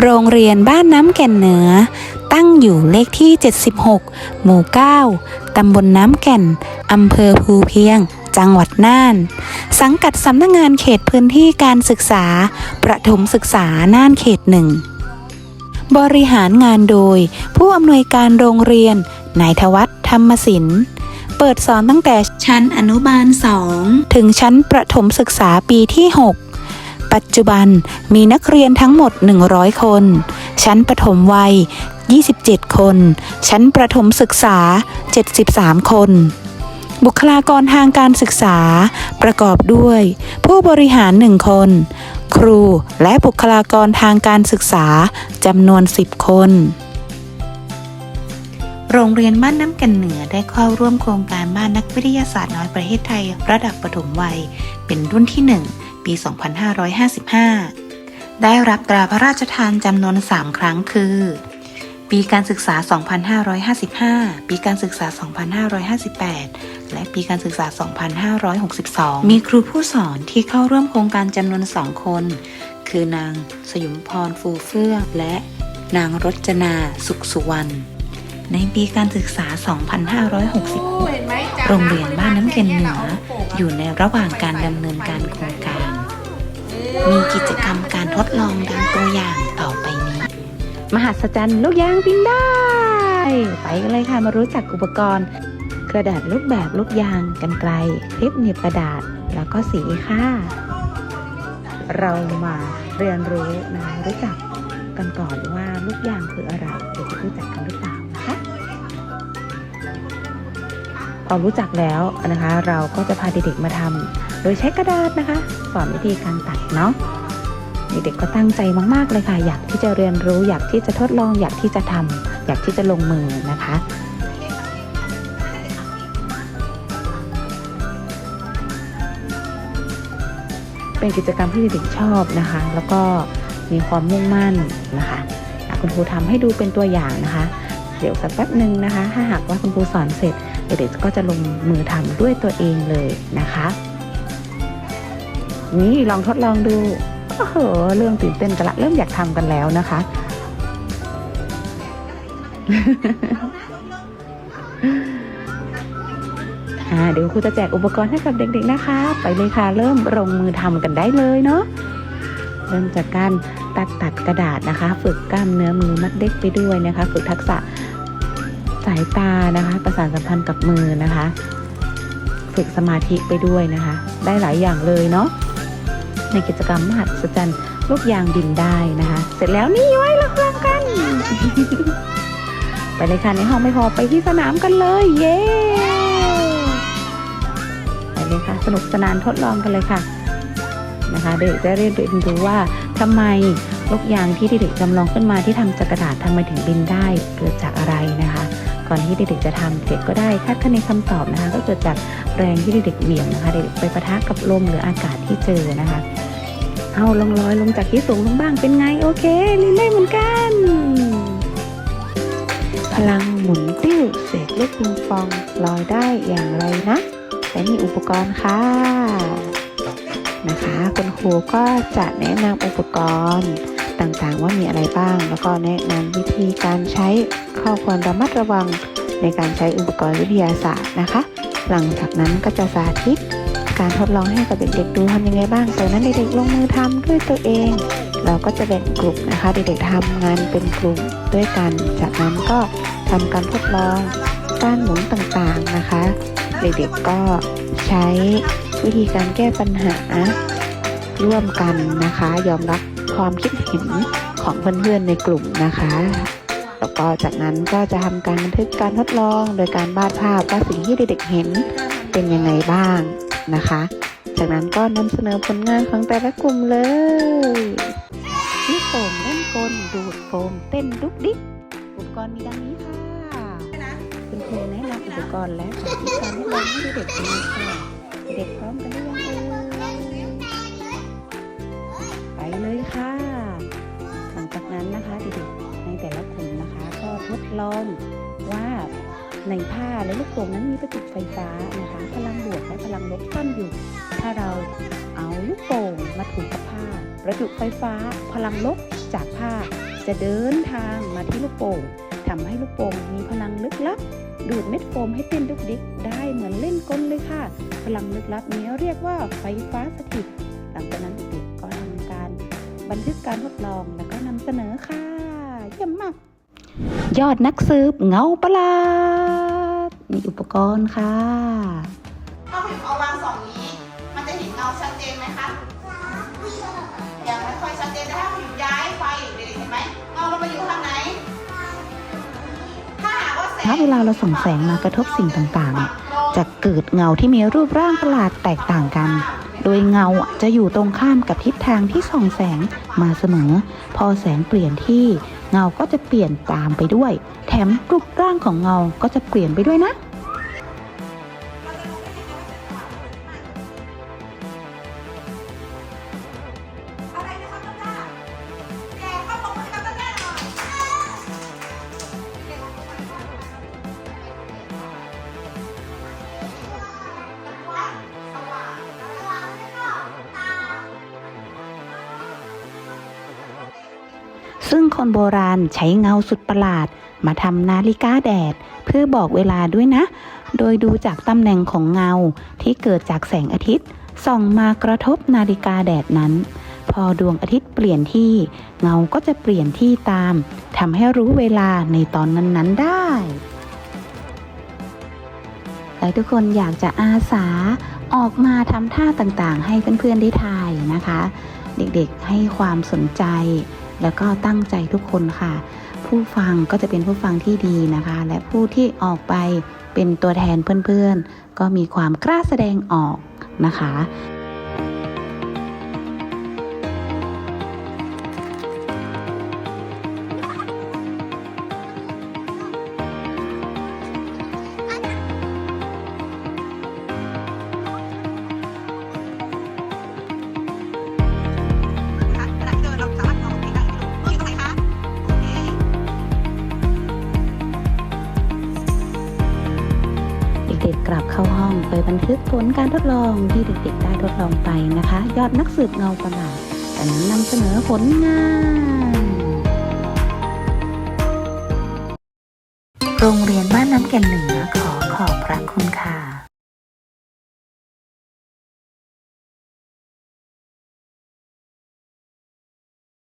โรงเรียนบ้านน้ำแก่นเหนือ ตั้งอยู่เลขที่ 76 หมู่ 9 ตำบลน้ำแก่น อำเภอภูเพียง จังหวัดน่าน สังกัดสำนักงงานเขตพื้นที่การศึกษา ประถมศึกษาน่านเขตหนึ่ง บริหารงานโดย ผู้อำนวยการโรงเรียน นายทวัฒน์ธรรมศิลป์เปิดสอนตั้งแต่ชั้นอนุบาล 2 ถึงชั้นประถมศึกษาปีที่ 6 ปัจจุบันมีนักเรียนทั้งหมด 100 คน ชั้นประถมวัย 27 คน ชั้นประถมศึกษา 73 คนบุคลากรทางการศึกษา ประกอบด้วย ผู้บริหาร1คน ครูและบุคลากรทางการศึกษาจำนวน 10 คน โรงเรียนบ้านน้ำกันเหนือได้เข้าร่วมโครงการบ้านนักวิทยาศาสตร์น้อยประเทศไทย ระดับปฐมวัย เป็นรุ่นที่ 1 ปี 2555 ได้รับตราพระราชทานจำนวน 3 ครั้งคือ ปีการศึกษา 2555 ปีการศึกษา 2558 และปีการศึกษา 2562 มีครูผู้สอนที่เข้าร่วมโครงการจำนวน 2 คน คือนางสยุมพรฟูเฟื่องและนางรจนาสุขสุวรรณในปีการศึกษา 2566โรงเรียนบ้านน้ำเค็นเหนือ อยู่ในระหว่างการดำเนินการโครงการ มีกิจกรรมการทดลองดังตัวอย่างต่อไปนี้ มหัศจรรย์ลูกยางบินได้ ไปกันเลยค่ะมารู้จักอุปกรณ์ กระดาษรูปแบบลูกยางกันไกล คลิปเหนีบกระดาษแล้วก็สีค่ะ เรามาเรียนรู้นะรู้จักกันก่อนว่าลูกยางคืออะไรเด็กๆรู้จักกันหรือเปล่า นะคะพอรู้จักแล้วนะคะ เราก็จะพาเด็กๆมาทำโดยใช้กระดาษนะคะ สอนวิธีการตัดเนาะเด็กๆก็ตั้งใจมากๆเลยค่ะ อยากที่จะเรียนรู้อยากที่จะทดลอง อยากที่จะทำอยากที่จะลงมือนะคะเป็นกิจกรรมที่เด็กๆชอบนะคะ แล้วก็มีความมุ่งมั่นนะคะคุณครูทำให้ดูเป็นตัวอย่างนะคะ เดี๋ยวสักแป๊บหนึ่งนะคะ ถ้าหากว่าคุณครูสอนเสร็จ เด็กก็จะลงมือทำด้วยตัวเองเลยนะคะ นี่ลองทดลองดูโอ้โหเรื่องตื่นเต้นกันละเริ่มอยากทำกันแล้วนะคะ เดี๋ยวครูจะแจกอุปกรณ์ให้กับเด็กๆนะคะ ไปเลยค่ะ เริ่มลงมือทำกันได้เลยเนาะเริ่มจากการตัดตัดกระดาษนะคะ ฝึกกล้ามเนื้อมือมัดเด็กไปด้วยนะคะ ฝึกทักษะ สายตานะคะ ประสานสัมพันธ์กับมือนะคะ ฝึกสมาธิไปด้วยนะคะ ได้หลายอย่างเลยเนาะในกิจกรรมมหัศจรรย์ลูกยางบินได้นะคะ เสร็จแล้วนี่ไว้ลักลองกัน ไปเลยค่ะในห้องไม่พอไปที่สนามกันเลย เย้ไปเลยค่ะ สนุกสนานทดลองกันเลยค่ะนะคะเด็กจะเรียนรู้ว่าทำไมลูกยางที่เด็กๆจำลองขึ้นมาที่ทำจากกระดาษทำไมถึงบินได้เกิดจากอะไรนะคะ ก่อนที่เด็กๆจะทำเด็กก็ได้คาดคะเนคำตอบนะคะ ก็เกิดจากแรงที่เด็กๆเหวี่ยงนะคะเด็กๆไปปะทะกับลมหรืออากาศที่เจอนะคะเอาลองลอยลงจากที่สูงลงบ้างเป็นไงโอเคลินได้เหมือนกัน พลังหมุนติ้วเสกลูกปิงปองลอยได้อย่างไรนะและมีอุปกรณ์ค่ะนะคะคุณครูก็จะแนะนำอุปกรณ์ ต่างๆ ว่ามีอะไรบ้าง แล้วก็แนะนำวิธีการใช้ข้อควรระมัดระวังในการใช้อุปกรณ์วิทยาศาสตร์นะคะ หลังจากนั้นก็จะสาธิต การทดลองให้กับเด็กๆดูทำยังไงบ้างจากนั้นเด็กๆลงมือทำด้วยตัวเอง เราก็จะแบ่งกลุ่มนะคะเด็กๆทำงานเป็นกลุ่มด้วยกัน จากนั้นก็ทำการทดลองการหมุนต่างๆนะคะ เด็กๆก็ใช้วิธีการแก้ปัญหาร่วมกันนะคะ ยอมรับ ความคิดเห็นของเพื่อนๆในกลุ่มนะคะแล้วก็จากนั้นก็จะทำการบันทึกการทดลองโดยการวาดภาพว่าสิ่งที่เด็กๆเห็นเป็นยังไงบ้างนะคะ จากนั้นก็นำเสนอผลงานของแต่ละกลุ่มเลยลูกโป่งเล่นกลดูดโฟมเต้นดุกดิกอุปกรณ์มีดังนี้ค่ะคุณครูแนะนำอุปกรณ์และสาธิตการทดลองให้เด็กๆดูค่ะเด็กพร้อมกันหรือยัง ลองว่าในผ้าและลูกโป่งนั้นมีประจุไฟฟ้านะคะ พลังบวกและพลังลบซ่อนอยู่ ถ้าเราเอาลูกโป่งมาถูกับผ้า ประจุไฟฟ้า พลังลบจากผ้า จะเดินทางมาที่ลูกโป่งทำให้ลูกโป่งมีพลังลึกลับ ดูดเม็ดโฟมให้เต้นดุกดิกได้เหมือนเล่นกลเลยค่ะ พลังลึกลับนี้เรียกว่าไฟฟ้าสถิต หลังจากนั้นเด็กๆก็ทำการบันทึกการทดลองแล้วก็นำเสนอค่ะ เยี่ยมมาก ยอดนักสืบเงาประหลาดมีอุปกรณ์ค่ะถ้าพิมพ์เอาวางสองนี้ มันจะเห็นเงาชัดเจนไหมคะยังไม่ค่อยชัดเจนแต่ถ้าพิมพ์ย้ายไปเด็กๆเห็นไหมเงาเรามาอยู่ทางไหน ถ้าหากว่าแสงถ้าเวลาเราส่องแสงมากระทบสิ่งต่างๆเนี่ยจะเกิดเงาที่มีรูปร่างประหลาดแตกต่างกัน โดยเงาจะอยู่ตรงข้ามกับทิศทางที่ส่องแสงมาเสมอ พอแสงเปลี่ยนที่ เงาก็จะเปลี่ยนตามไปด้วย แถมรูปร่างของเงาก็จะเปลี่ยนไปด้วยนะ คนโบราณใช้เงาสุดประหลาด มาทำนาฬิกาแดด เพื่อบอกเวลาด้วยนะ โดยดูจากตำแหน่งของเงาที่เกิดจากแสงอาทิตย์ ส่องมากระทบนาฬิกาแดดนั้น พอดวงอาทิตย์เปลี่ยนที่ เงาก็จะเปลี่ยนที่ตามทำให้รู้เวลาในตอนนั้นๆได้และทุกคนอยากจะอาสาออกมาทำท่าต่างๆ ให้เพื่อนๆได้ทายนะคะ เด็กๆให้ความสนใจ แล้วก็ตั้งใจทุกคนค่ะ ผู้ฟังก็จะเป็นผู้ฟังที่ดีนะคะ และผู้ที่ออกไปเป็นตัวแทนเพื่อนๆ ก็มีความกล้าแสดงออกนะคะ เข้าห้องไปบันทึกผลการทดลองที่เด็กๆได้ทดลองไปนะคะ ยอดนักสืบเงาประหลาดจากนั้นนำเสนอผลงานโรงเรียนบ้านน้ำแก่นหนึ่ง